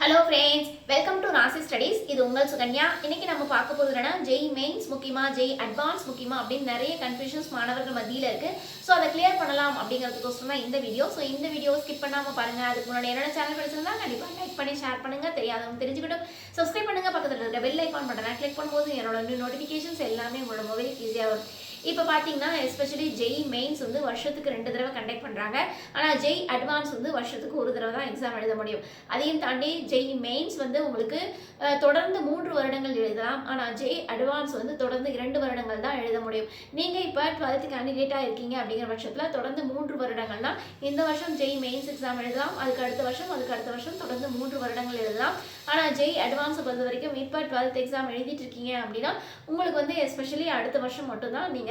Hello friends welcome to Rasi studies இது உங்கள் சுகன்யா. இன்னைக்கு நம்ம பார்க்க போகிறது ஜெய் மெயின்ஸ் முக்கியமா ஜெய் அட்வான்ஸ் முக்கியமா அப்படின்னு நிறைய கன்ஃபியூஷன்ஸ் மாணவர்கள் மத்தியில் இருக்கு. ஸோ அதை கிளியர் பண்ணலாம் அப்படிங்கிறதுக்கோசரம் தான் இந்த வீடியோ ஸோ இந்த வீடியோ ஸ்கிப் பண்ணாமல் பாருங்க. அதுக்கு முன்னாடி என்னோட சேனல் படிச்சிருந்தா கண்டிப்பாக லைக் பண்ணி ஷேர் பண்ணுங்க. தெரியாதவங்க தெரிஞ்சுக்கிட்டும். சப்ஸ்கிரைப் பண்ணுங்க. பக்கத்தில் இருக்க பெல் ஐக்கான் பட்டனை கிளிக் பண்ணும்போது என்னோட நோட்டிஃபிகேஷன்ஸ் எல்லாமே உங்களோட மொபைலுக்கு ஈஸியாக வரும். இப்போ பார்த்தீங்கன்னா எஸ்பெஷலி ஜெய் மெயின்ஸ் வந்து வருஷத்துக்கு ரெண்டு தடவை கண்டக்ட் பண்ணுறாங்க ஆனால் ஜெய் அட்வான்ஸ் வந்து வருஷத்துக்கு ஒரு தடவை தான் எக்ஸாம் எழுத முடியும். அதையும் தாண்டி ஜெய் மெயின்ஸ் வந்து உங்களுக்கு தொடர்ந்து மூன்று வருடங்கள் எழுதலாம். ஆனால் ஜெய் அட்வான்ஸ் வந்து தொடர்ந்து இரண்டு வருடங்கள் தான் எழுத முடியும். நீங்கள் இப்போ டுவெல்த்து கேண்டிடேட்டாக இருக்கீங்க அப்படிங்கிற பட்சத்தில் தொடர்ந்து மூன்று வருடங்கள் தான் இந்த வருஷம் ஜெய் மெயின்ஸ் எக்ஸாம் எழுதலாம். அதுக்கு அடுத்த வருஷம் அதுக்கு அடுத்த வருஷம் தொடர்ந்து மூன்று வருடங்கள் எழுதலாம். ஆனால் ஜெய் அட்வான்ஸை பொறுத்த வரைக்கும் இப்போ டுவெல்த் எக்ஸாம் எழுதிட்டு இருக்கீங்க அப்படின்னா உங்களுக்கு வந்து எஸ்பெஷலி அடுத்த வருஷம் மட்டும்தான் நீங்கள்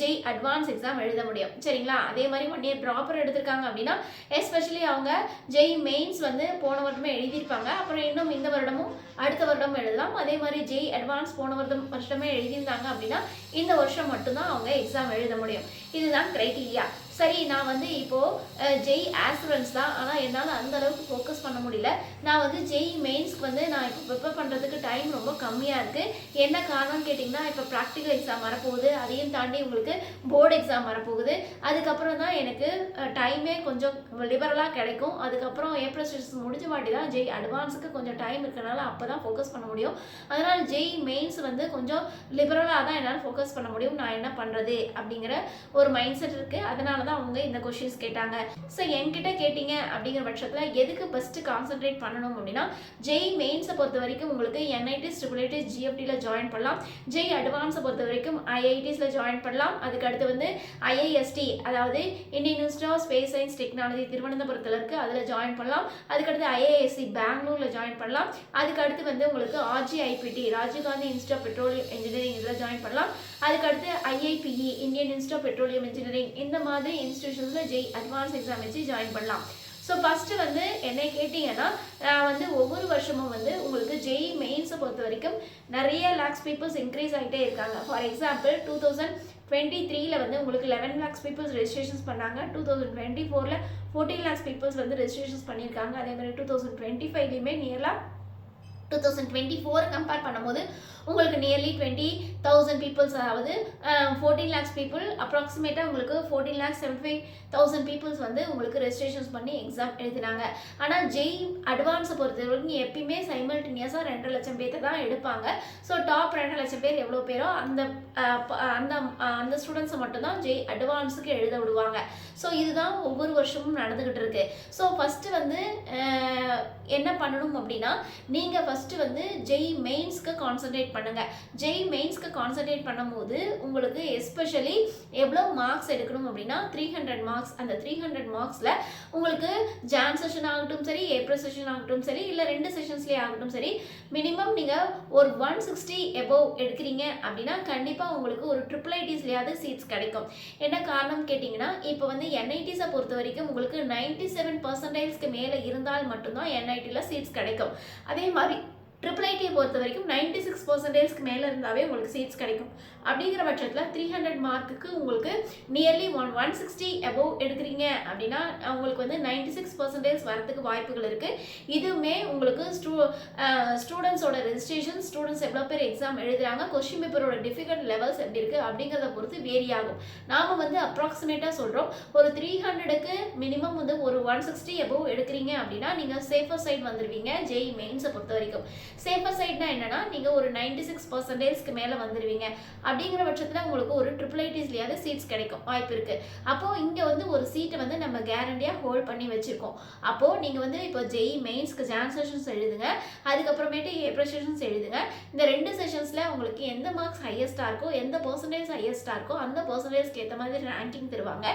ஜெய் அட்வான்ஸ் எக்ஸாம் எழுத முடியும். சரிங்களா? அதே மாதிரி ஒன் இயர் ப்ராப்பர் எடுத்திருக்காங்க அப்படின்னா எஸ்பெஷலி அவங்க ஜெய் மெயின்ஸ் வந்து போன வருடமே எழுதியிருப்பாங்க. அப்புறம் இன்னும் இந்த வருடமும் அடுத்த வருடம் எழுதலாம். அதே மாதிரி ஜெய் அட்வான்ஸ் போன வருடம் வருஷமே எழுதியிருந்தாங்க அப்படின்னா இந்த வருஷம் மட்டும்தான் அவங்க எக்ஸாம் எழுத முடியும். இதுதான் கிரைட்டீரியா சரி நான் வந்து இப்போது ஜெய் ஆஸ்பிரன்ஸ் தான். ஆனால் என்னால் அந்த அளவுக்கு ஃபோக்கஸ் பண்ண முடியல. நான் வந்து ஜெய் மெயின்ஸ்க்கு வந்து நான் இப்போ ப்ரிப்பேர் பண்ணுறதுக்கு டைம் ரொம்ப கம்மியாக இருக்குது என்ன காரணம்னு கேட்டிங்கன்னா இப்போ ப்ராக்டிக்கல் எக்ஸாம் வரப்போகுது. அதையும் தாண்டி உங்களுக்கு போர்டு எக்ஸாம் வரப்போகுது. அதுக்கப்புறம் தான் எனக்கு டைமே கொஞ்சம் லிபரலாக கிடைக்கும். அதுக்கப்புறம் ஏப்ரல் ஸ்டேஷன் முடிஞ்ச வாட்டி தான் ஜெய் அட்வான்ஸுக்கு கொஞ்சம் டைம் இருக்கனால அப்போ தான் ஃபோக்கஸ் பண்ண முடியும். அதனால் ஜெய் மெயின்ஸ் வந்து கொஞ்சம் லிபரலாக தான் என்னால் ஃபோக்கஸ் பண்ண முடியும். நான் என்ன பண்ணுறது அப்படிங்கிற ஒரு மைண்ட் செட் இருக்குது அதனால் தான் அவங்க இந்த கொஷின்ஸ் கேட்டாங்க. ஸோ என்கிட்ட கேட்டிங்க அப்படிங்கிற பட்சத்தில் எதுக்கு ஃபஸ்ட்டு கான்சென்ட்ரேட் பண்ணணும் அப்படின்னா ஜெய் மெயின்ஸை பொறுத்த வரைக்கும் உங்களுக்கு என்ஐடிஸ் ட்ரிபிள்ஐடிஸ் ஜிஎஃப்டியில் ஜாயின் பண்ணலாம். ஜெய் அட்வான்ஸை பொறுத்த வரைக்கும் ஐஐடிஸில் ஜாயின் பண்ணலாம். அதுக்கு அடுத்து வந்து ஐஐஎஸ்டி அதாவது Indian institute of space science technology திருவனந்தபுரத்தில் இருக்குது அதில் ஜாயின் பண்ணலாம். அதுக்கடுத்து ஐஏஎஸ்சி பெங்களூரில் ஜாயின் பண்ணலாம். அதுக்கு அடுத்து வந்து உங்களுக்கு RGIPT Rajiv Gandhi institute of petroleum engineering இதில் ஜாயின் பண்ணலாம். அதுக்கடுத்து IIPE Indian institute of petroleum engineering இந்த மாதிரி இன்ஸ்டியூஷன்ஸில் ஜெய் அட்வான்ஸ் எக்ஸாம் வச்சு ஜாயின் பண்ணலாம். ஸோ ஃபஸ்ட்டு வந்து என்னை கேட்டிங்கன்னா நான் வந்து ஒவ்வொரு வருஷமும் வந்து உங்களுக்கு ஜெய் மெயின்ஸை பொறுத்த வரைக்கும் நிறைய லேக்ஸ் பீப்புள்ஸ் இன்க்ரீஸ் ஆகிட்டே இருக்காங்க. For example two thousand twenty த்ரீல வந்து உங்களுக்கு லெவன் லேக்ஸ் பீப்புள்ஸ் ரெஜிஸ்ட்ரேஷன்ஸ் பண்ணாங்க. டூ தௌசண்ட் டுவெண்ட்டி ஃபோரில் ஃபோர்டீன் லேக்ஸ் பீப்புள்ஸ் வந்து ரெஜிஸ்ட்ரேஷன்ஸ் பண்ணியிருக்காங்க. அதே மாதிரி டூ தௌசண்ட் டுவெண்ட்டி ஃபைவ்லையுமே நியர்லாக two thousand twenty four compare பண்ணும்போது உங்களுக்கு நியர்லி டுவெண்ட்டி தௌசண்ட் பீப்புள்ஸ் அதாவது ஃபோர்டீன் லேக்ஸ் பீப்புள் அப்ராக்சிமேட்டாக உங்களுக்கு fourteen lakhs seventy five thousand peoples வந்து உங்களுக்கு ரெஜிஸ்ட்ரேஷன்ஸ் பண்ணி எக்ஸாம் எழுதினாங்க. ஆனால் ஜெய் அட்வான்ஸை பொறுத்த வரைக்கும் எப்பயுமே சைமல்டேனியஸாக ரெண்டரை லட்சம் பேர்த்த தான் எடுப்பாங்க. ஸோ டாப் ரெண்டரை லட்சம் பேர் எவ்வளோ பேரோ அந்த அந்த அந்த ஸ்டூடெண்ட்ஸை மட்டும்தான் ஜெய் அட்வான்ஸுக்கு எழுத விடுவாங்க. ஸோ இதுதான் ஒவ்வொரு வருஷமும் நடந்துக்கிட்டு இருக்கு. ஸோ ஃபஸ்ட்டு வந்து என்ன பண்ணணும் அப்படின்னா நீங்கள் ஃபஸ்ட்டு வந்து ஜெய் மெயின்ஸ்க்கு கான்சன்ட்ரேட் பண்ணுங்கள் ஜெய் மெயின்ஸ்க்கு கான்சென்ட்ரேட் பண்ணும்போது உங்களுக்கு எஸ்பெஷலி எவ்வளோ மார்க்ஸ் எடுக்கணும் அப்படின்னா த்ரீ ஹண்ட்ரட் மார்க்ஸ் அந்த த்ரீ ஹண்ட்ரட் மார்க்ஸில் உங்களுக்கு ஜான் செஷன் ஆகட்டும் சரி ஏப்ரல் செஷன் ஆகட்டும் சரி இல்லை ரெண்டு செஷன்ஸ்லேயே ஆகட்டும் சரி மினிமம் நீங்கள் ஒரு ஒன் சிக்ஸ்டி எபோவ் எடுக்கிறீங்க அப்படின்னா கண்டிப்பாக உங்களுக்கு ஒரு ட்ரிபிள் ஐடிஸ்லேயாவது சீட்ஸ் கிடைக்கும். என்ன காரணம் கேட்டிங்கன்னா இப்போ வந்து என்ஐடிஸை பொறுத்த வரைக்கும் உங்களுக்கு நைன்டி செவன் பர்சன்டேஜ்க்கு மேலே இருந்தால் மட்டும்தான் என்ஐடியில் சீட்ஸ் கிடைக்கும். அதே மாதிரி ட்ரிபிள் ஐடியை பொறுத்த வரைக்கும் நைன்டி சிக்ஸ் பர்சன்டேஜ்க்கு மேலே இருந்தாவே உங்களுக்கு சீட்ஸ் கிடைக்கும். அப்படிங்கிற பட்சத்தில் த்ரீ ஹண்ட்ரட் மார்க்குக்கு உங்களுக்கு nearly one one sixty above எடுக்கிறீங்க அப்படின்னா உங்களுக்கு வந்து நைன்டி சிக்ஸ் பர்சன்டேஜ் வரதுக்கு வாய்ப்புகள் இருக்குது இதுவுமே உங்களுக்கு ஸ்டூ ஸ்டூடெண்ட்ஸோட ரெஜிஸ்ட்ரேஷன் ஸ்டூடெண்ட்ஸ் எவ்வளோ பேர் எக்ஸாம் எழுதுகிறாங்க கொஸ்டின் பேப்பரோட டிஃபிகல்ட் லெவல்ஸ் எப்படி இருக்குது அப்படிங்கிறத பொறுத்து வேரி ஆகும். நாம் வந்து அப்ராக்சிமேட்டாக சொல்கிறோம் ஒரு த்ரீ ஹண்ட்ரடுக்கு மினிமம் வந்து ஒரு ஒன் சிக்ஸ்டி அபவ் எடுக்கிறீங்க அப்படின்னா நீங்கள் சேஃபர் சைட் வந்துடுவீங்க ஜெய் மெயின்ஸை பொறுத்த வரைக்கும். சேஃபர் சைட்னா என்னன்னா நீங்கள் ஒரு நைன்டி சிக்ஸ் பர்சன்டேஜ்க்கு மேலே வந்துடுவீங்க அப்படிங்கிற பட்சத்தில் உங்களுக்கு ஒரு ட்ரிபிள் ஐடிஸ்லேயாவது சீட்ஸ் கிடைக்கும். வாய்ப்பு இருக்குது அப்போது இங்கே வந்து ஒரு சீட்டை வந்து நம்ம கேரண்டியாக ஹோல்ட் பண்ணி வச்சுருக்கோம். அப்போது நீங்கள் வந்து இப்போ ஜெய் மெயின்ஸ்க்கு ஜான் செஷன்ஸ் எழுதுங்க. அதுக்கப்புறமேட்டு ஏப்ரல் செஷன்ஸ் எழுதுங்க. இந்த ரெண்டு செஷன்ஸில் உங்களுக்கு எந்த மார்க்ஸ் ஹையஸ்ட்டாக இருக்கோ எந்த பர்சன்டேஜ் ஹையஸ்ட்டாக இருக்கோ அந்த பர்சன்டேஜ்க்கு ஏற்ற மாதிரி ரேங்கிங் தருவாங்க.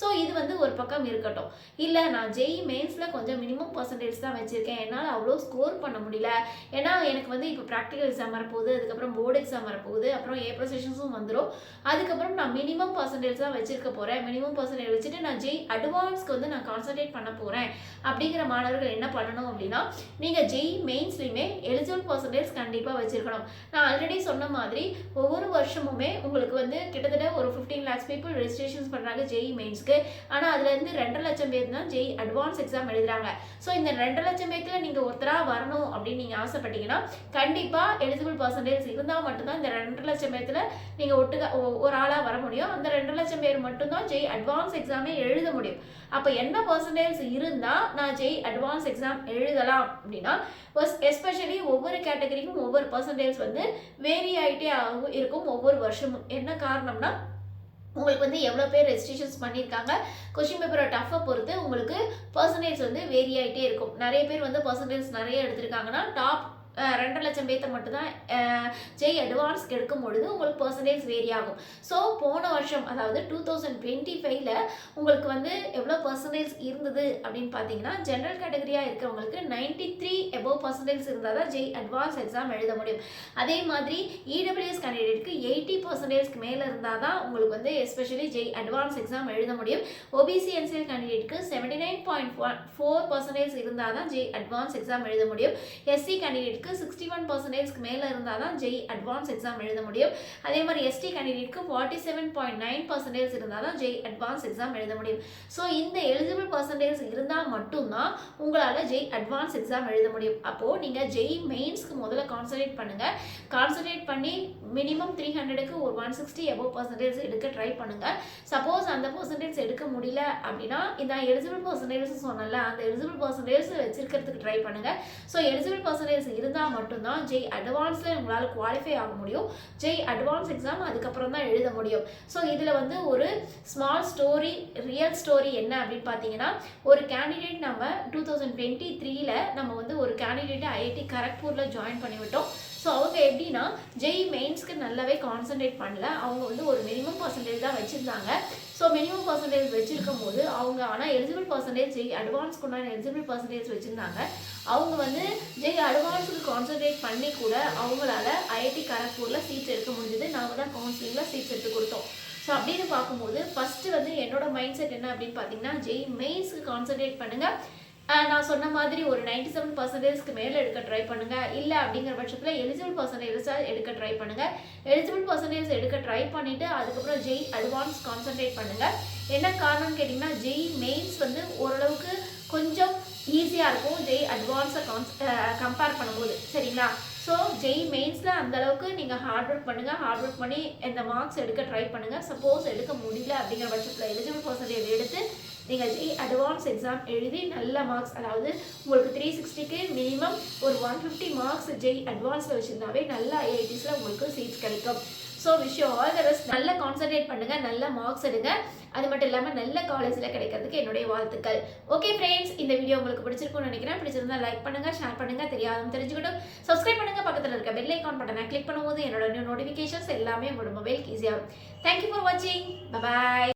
ஸோ இது வந்து ஒரு பக்கம் இருக்கட்டும். இல்லை நான் ஜெய் மெயின்ஸில் கொஞ்சம் மினிமம் பர்சன்டேஜ் தான் வச்சுருக்கேன். என்னால் அவ்வளோ ஸ்கோர் பண்ண முடியல. ஏன்னா எனக்கு வந்து இப்போ ப்ராக்டிக்கல் எக்ஸாம் வரப்போகுது அதுக்கப்புறம் போர்டு எக்ஸாம் வரப்போகுது அப்புறம் ஏப்ரல் செஷன்ஸும் வந்துடும் அதுக்கப்புறம் நான் மினிமம் பர்சன்டேஜ் தான் வச்சிருக்க போகிறேன் மினிமம் பர்சன்டேஜ் வச்சுட்டு நான் ஜெய் அட்வான்ஸ்க்கு வந்து நான் கான்சன்ட்ரேட் பண்ண போகிறேன் அப்படிங்கிற மாணவர்கள் என்ன பண்ணணும் அப்படின்னா நீங்கள் ஜெய் மெயின்ஸ்லையுமே எலிஜிபிள் பர்சன்டேஜ் கண்டிப்பாக வச்சிருக்கணும். நான் ஆல்ரெடி சொன்ன மாதிரி ஒவ்வொரு வருஷமுமே உங்களுக்கு வந்து கிட்டத்தட்ட ஒரு ஃபிஃப்டீன் லேக்ஸ் பீப்புள் ரெஜிஸ்ட்ரேஷன்ஸ் பண்ணுறாங்க ஜெய் மெயின்ஸ்க்கு ஆனால் அதுலேருந்து ரெண்டரை லட்சம் பேர் தான் ஜெய் அட்வான்ஸ் எக்ஸாம் எழுதுறாங்க. ஸோ இந்த ரெண்டரை லட்சம் பேர்த்தில் நீங்கள் ஒருத்தராக வரணும் அப்படின்னு நீங்கள் ஆசைப்பட்டு ஆசைப்பட்டீங்கன்னா கண்டிப்பாக எலிஜிபிள் பர்சன்டேஜ் இருந்தால் மட்டும்தான் இந்த ரெண்டு லட்சம் பேர்த்தில் நீங்கள் ஒட்டுக்க ஒரு ஆளாக வர முடியும். அந்த ரெண்டு லட்சம் பேர் மட்டும்தான் ஜெய் அட்வான்ஸ் எக்ஸாமே எழுத முடியும். அப்போ என்ன பர்சன்டேஜ் இருந்தால் நான் ஜெய் அட்வான்ஸ் எக்ஸாம் எழுதலாம் அப்படின்னா எஸ்பெஷலி ஒவ்வொரு கேட்டகரிக்கும் ஒவ்வொரு பர்சன்டேஜ் வந்து வேரி ஆகிட்டே ஆகும் இருக்கும் ஒவ்வொரு வருஷமும். என்ன காரணம்னா உங்களுக்கு வந்து எவ்வளோ பேர் ரெஜிஸ்ட்ரேஷன்ஸ் பண்ணியிருக்காங்க? கொஷின் பேப்பரை டஃப்பை பொறுத்து உங்களுக்கு பர்சன்டேஜ் வந்து வேரி ஆகிட்டே இருக்கும். நிறைய பேர் வந்து பர்சன்டேஜ் நிறைய எடுத்திருக்காங்கன்னா டாப் ரெண்டு லட்சம் பேர்த்த மட்டும்தான் ஜெய் அட்வான்ஸ் எடுக்கும் பொழுது உங்களுக்கு பர்சன்டேஜ் வேரி ஆகும். ஸோ போன வருஷம் அதாவது டூ தௌசண்ட் டுவெண்ட்டி ஃபைவ்ல உங்களுக்கு வந்து எவ்வளோ பர்சன்டேஜ் இருந்தது அப்படின்னு பார்த்தீங்கன்னா ஜென்ரல் கேட்டகரியாக இருக்கிறவங்களுக்கு நைன்டி த்ரீ எபோவ் பர்சன்டேஜ் இருந்தால் தான் ஜெய் அட்வான்ஸ் எக்ஸாம் எழுத முடியும். அதே மாதிரி இடபிள்யூஎஸ் கேண்டிடேட்க்கு எயிட்டி பர்சன்டேஜ்க்கு மேலே இருந்தால் தான் உங்களுக்கு வந்து எஸ்பெஷலி ஜெய் அட்வான்ஸ் எக்ஸாம் எழுத முடியும். OBC NCL கேண்டிடேட்க்கு seventy nine point four percentage இருந்தால் தான் ஜெய் அட்வான்ஸ் எக்ஸாம் எழுத முடியும். எஸ்சி கேண்டிடேட்க்கு சிக்ஸ்டி ஒன் பர்சன்டேஜ்க்கு மேலே இருந்தால் தான் ஜெய் அட்வான்ஸ் எக்ஸாம் எழுத முடியும். அதே மாதிரி ST கேண்டிடேட்க்கு forty seven point nine percentage இருந்தால் தான் ஜெய் அட்வான்ஸ் எக்ஸாம் எழுத முடியும். ஸோ இந்த எலிஜிபிள் பர்சன்டேஜ் இருந்தால் மட்டும்தான் உங்களால் ஜெய் அட்வான்ஸ் எக்ஸாம் எழுத முடியும். அப்போது நீங்கள் ஜெய் மெயின்ஸ்க்கு முதல்ல கான்சன்ட்ரேட் பண்ணுங்கள் கான்சன்ட்ரேட் பண்ணி மினிமம் த்ரீ ஹண்ட்ரடுக்கு ஒரு ஒன் சிக்ஸ்டி எபோவ் பர்சன்டேஜ் எடுக்க ட்ரை பண்ணுங்கள் சப்போஸ் அந்த பர்சன்டேஜ் எடுக்க முடியல அப்படின்னா இந்த எலிஜிபிள் பர்சன்டேஜ் சொன்னல அந்த எலிஜிபிள் பர்சன்டேஜ் வச்சிருக்கிறதுக்கு ட்ரை பண்ணுங்கள் ஸோ எலிஜிபிள் பர்சன்டேஜ் இருந்தால் மட்டும்தான் ஜெய் அட்வான்ஸில் உங்களால் குவாலிஃபை ஆக முடியும். ஜெய் அட்வான்ஸ் எக்ஸாம் அதுக்கப்புறம் தான் எழுத முடியும். ஸோ இதில் வந்து ஒரு ஸ்மால் ஸ்டோரி ரியல் ஸ்டோரி என்ன அப்படின்னு பார்த்தீங்கன்னா ஒரு கேண்டிடேட் நம்ம டூ தௌசண்ட் டுவெண்ட்டி த்ரீல நம்ம வந்து ஒரு கேண்டிடேட்டை ஐஐடி கரக்பூரில் ஜாயின் பண்ணிவிட்டோம். ஸோ அவங்க எப்படின்னா ஜெய் மெயின்ஸ்க்கு நல்லாவே கான்சென்ட்ரேட் பண்ணல. அவங்க வந்து ஒரு மினிமம் பர்சன்டேஜ் தான் வச்சுருந்தாங்க. ஸோ மினிமம் பர்சன்டேஜ் வச்சிருக்கும் போது அவங்க ஆனால் எலிஜிபிள் பர்சன்டேஜ் ஜெய் அட்வான்ஸ்க்கு உண்டான எலிஜிபிள் பர்சன்டேஜ் வச்சுருந்தாங்க. அவங்க வந்து ஜெய் அட்வான்ஸுக்கு கான்சென்ட்ரேட் பண்ணி கூட அவங்களால ஐஐடி கரக்பூரில் சீட்ஸ் எடுக்க முடிஞ்சது. நாங்கள் தான் கவுன்சிலிங்கில் சீட்ஸ் எடுத்து கொடுத்தோம். ஸோ அப்படின்னு பார்க்கும்போது ஃபஸ்ட்டு வந்து என்னோட மைண்ட் செட் என்ன அப்படின்னு பார்த்தீங்கன்னா ஜெய் மெயின்ஸுக்கு கான்சென்ட்ரேட் பண்ணுங்கள் நான் சொன்ன மாதிரி ஒரு நைன்டி செவன் பர்சன்டேஜ்க்கு மேலே எடுக்க ட்ரை பண்ணுங்க. இல்லை அப்படிங்கிற பட்சத்தில் எலிஜிபிள் பர்சன்டேஜ் எடுக்க ட்ரை பண்ணுங்க. எலிஜிபிள் பர்சன்டேஜ் எடுக்க ட்ரை பண்ணிட்டு அதுக்கப்புறம் ஜெய் அட்வான்ஸ் கான்சென்ட்ரேட் பண்ணுங்க. என்ன காரணம்னு கேட்டிங்கன்னா ஜெய் மெயின்ஸ் வந்து ஓரளவுக்கு கொஞ்சம் ஈஸியாக இருக்கும். ஜெய் அட்வான்ஸை கான்ஸ் கம்பேர் பண்ணும்போது. சரிங்களா? ஸோ ஜெய் மெயின்ஸில் அந்தளவுக்கு நீங்கள் ஹார்ட் ஒர்க் பண்ணுங்கள் ஹார்ட் ஒர்க் பண்ணி இந்த மார்க்ஸ் எடுக்க ட்ரை பண்ணுங்கள் சப்போஸ் எடுக்க முடியல அப்படிங்கிற பட்சத்தில் எலிஜிபிள் பர்சன்டேஜ் எடுத்து நீங்கள் ஜெய் அட்வான்ஸ் எக்ஸாம் எழுதி நல்ல மார்க்ஸ் அதாவது உங்களுக்கு த்ரீ சிக்ஸ்டிக்கு மினிமம் ஒரு ஒன் ஃபிஃப்டி மார்க்ஸ் ஜெய் அட்வான்ஸில் வச்சுருந்தாவே நல்ல ஐஐடிஸில் உங்களுக்கு சீட்ஸ் கிடைக்கும். ஸோ விஷயம் ஆல் த பெஸ்ட் நல்ல கான்சன்ட்ரேட் பண்ணுங்கள் நல்ல மார்க்ஸ் எடுங்க. அது மட்டும் இல்லாமல் நல்ல காலேஜில் கிடைக்கிறதுக்கு என்னுடைய வாழ்த்துக்கள். ஓகே ஃப்ரெண்ட்ஸ் இந்த வீடியோ உங்களுக்கு பிடிச்சிருக்கும்னு நினைக்கிறேன். பிடிச்சிருந்தா லைக் பண்ணுங்கள் ஷேர் பண்ணுங்கள் தெரியாதும் தெரிஞ்சுக்கிட்டும் சப்ஸ்கிரைப் பண்ணுங்கள் பக்கத்தில் இருக்க பெல் ஐக்கான் பட்டனை கிளிக் பண்ணும்போது என்னோட நியூ நோட்டிஃபிகேஷன்ஸ் எல்லாமே உங்களோட மொபைலுக்கு ஈஸியாகும் தேங்க்யூ ஃபார் வாட்சிங் பாய்